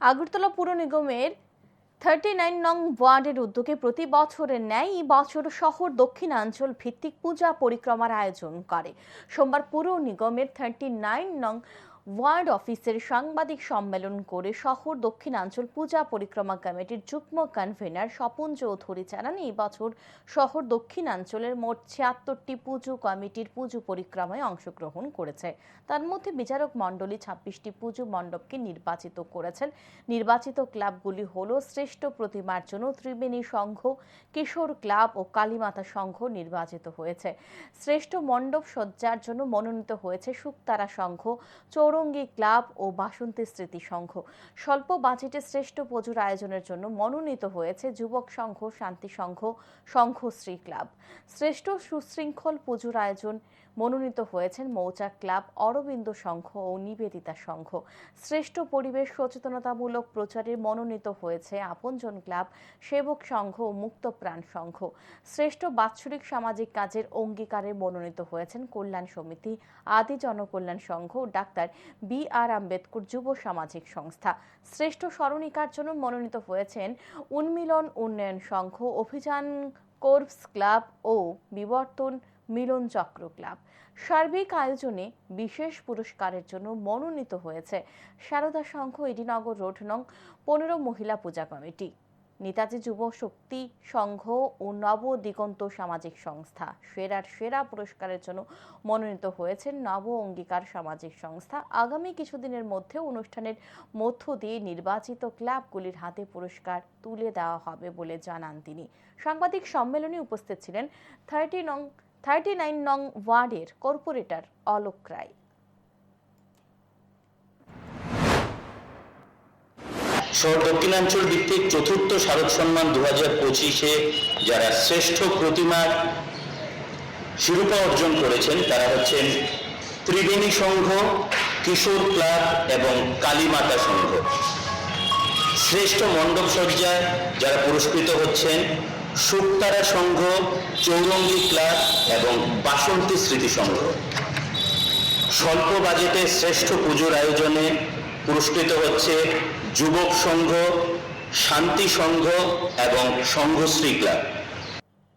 আগরতলা পুর নিগমের thirty nine নং ওয়ার্ডের উদ্যোগে প্রতি বছরের ন্যায় এই বছর শহর দক্ষিণাঞ্চল ভিত্তিক পূজা পরিক্রমার আয়োজন করে। সোমবার পুর নিগমের থার্টি নাইন নং ওয়ার্ড অফিসের সাংবাদিক সম্মেলন করে শহর দক্ষিণাঞ্চল পূজা পরিক্রমা কমিটির যুগ্ম কনভেনার স্বপন চৌধুরী জানান, এই বছর শহর দক্ষিণাঞ্চলের মোট ছিয়াত্তরটি পুজো কমিটির পুজো পরিক্রমায় অংশগ্রহণ করেছে। তার মধ্যে বিচারক মণ্ডলী ছাব্বিশটি পুজো মণ্ডপকে নির্বাচিত করেছেন। নির্বাচিত ক্লাবগুলি হল শ্রেষ্ঠ প্রতিমার জন্য ত্রিবেণী সংঘ, কিশোর ক্লাব ও কালীমাতা সংঘ নির্বাচিত হয়েছে। শ্রেষ্ঠ মণ্ডপ সজ্জার জন্য মনোনীত হয়েছে শুকতারা সংঘ চৌরঙ্গী ক্লাব ও বাসন্তী স্মৃতি সংঘ। স্বল্প বাজেটে শ্রেষ্ঠ পুজোর আয়োজনের জন্য মনোনীত হয়েছে যুবক সংঘ, শান্তি সংঘ সংঘশ্রী ক্লাব। শ্রেষ্ঠ সুশৃঙ্খল পুজোর আয়োজন মনোনীত হয়েছেন মৌচাক ক্লাব, অরবিন্দ সংঘ ও নিবেদিতা সংঘ। শ্রেষ্ঠ পরিবেশ সচেতনতামূলক প্রচারে মনোনীত হয়েছে আপনজন ক্লাব, সেবক সংঘ ও মুক্তপ্রাণ সংঘ। শ্রেষ্ঠ বাৎসরিক সামাজিক কাজের অঙ্গীকারে মনোনীত হয়েছেন কল্যাণ সমিতি, আদি জনকল্যাণ সংঘ ও ডাক্তার বি আর আম্বেদকর যুব সামাজিক সংস্থা। শ্রেষ্ঠ স্মরণিকার জন্য মনোনীত হয়েছেন উন্মিলন উন্নয়ন সংঘ, অভিযান কোর্পস ক্লাব ও বিবর্তন মিলন চক্র ক্লাব। সার্বিক আয়োজনে বিশেষ পুরস্কারের জন্য মনোনীত হয়েছে সারদা সংঘ, এডিনগর রোড নং পনেরো মহিলা পূজা কমিটি। নেতাজি যুব শক্তি সংঘ ও নব দিগন্ত সামাজিক সংস্থা সেরার সেরা পুরস্কারের জন্য মনোনীত হয়েছেন নব অঙ্গীকার সামাজিক সংস্থা। আগামী কিছুদিনের মধ্যে অনুষ্ঠানের মধ্য দিয়ে নির্বাচিত ক্লাবগুলির হাতে পুরস্কার তুলে দেওয়া হবে বলে জানান তিনি। সাংবাদিক সম্মেলনে উপস্থিত ছিলেন থার্টি নং, থার্টি নাইন নং ওয়ার্ডের কর্পোরেটর অলোক রায়। দক্ষিণাঞ্চল ভিত্তিক চতুর্থ শারদ সম্মান দু হাজার পঁচিশে যারা শ্রেষ্ঠ প্রতিমার শিরোপা অর্জন করেছেন, তারা হচ্ছেন ত্রিবেণী সংঘ, কিশোর ক্লাব এবং কালীমাতা সংঘ। শ্রেষ্ঠ মণ্ডপ সজ্জায় যারা পুরস্কৃত হচ্ছেন শুকতারা সংঘ চৌরঙ্গী ক্লাব এবং বাসন্তী স্মৃতি সংঘ। স্বল্প বাজেটে শ্রেষ্ঠ পুজোর আয়োজনে পুরস্কৃত হচ্ছে যুবক সংঘ শান্তি সংঘ এবং সংঘশ্রী ক্লাব।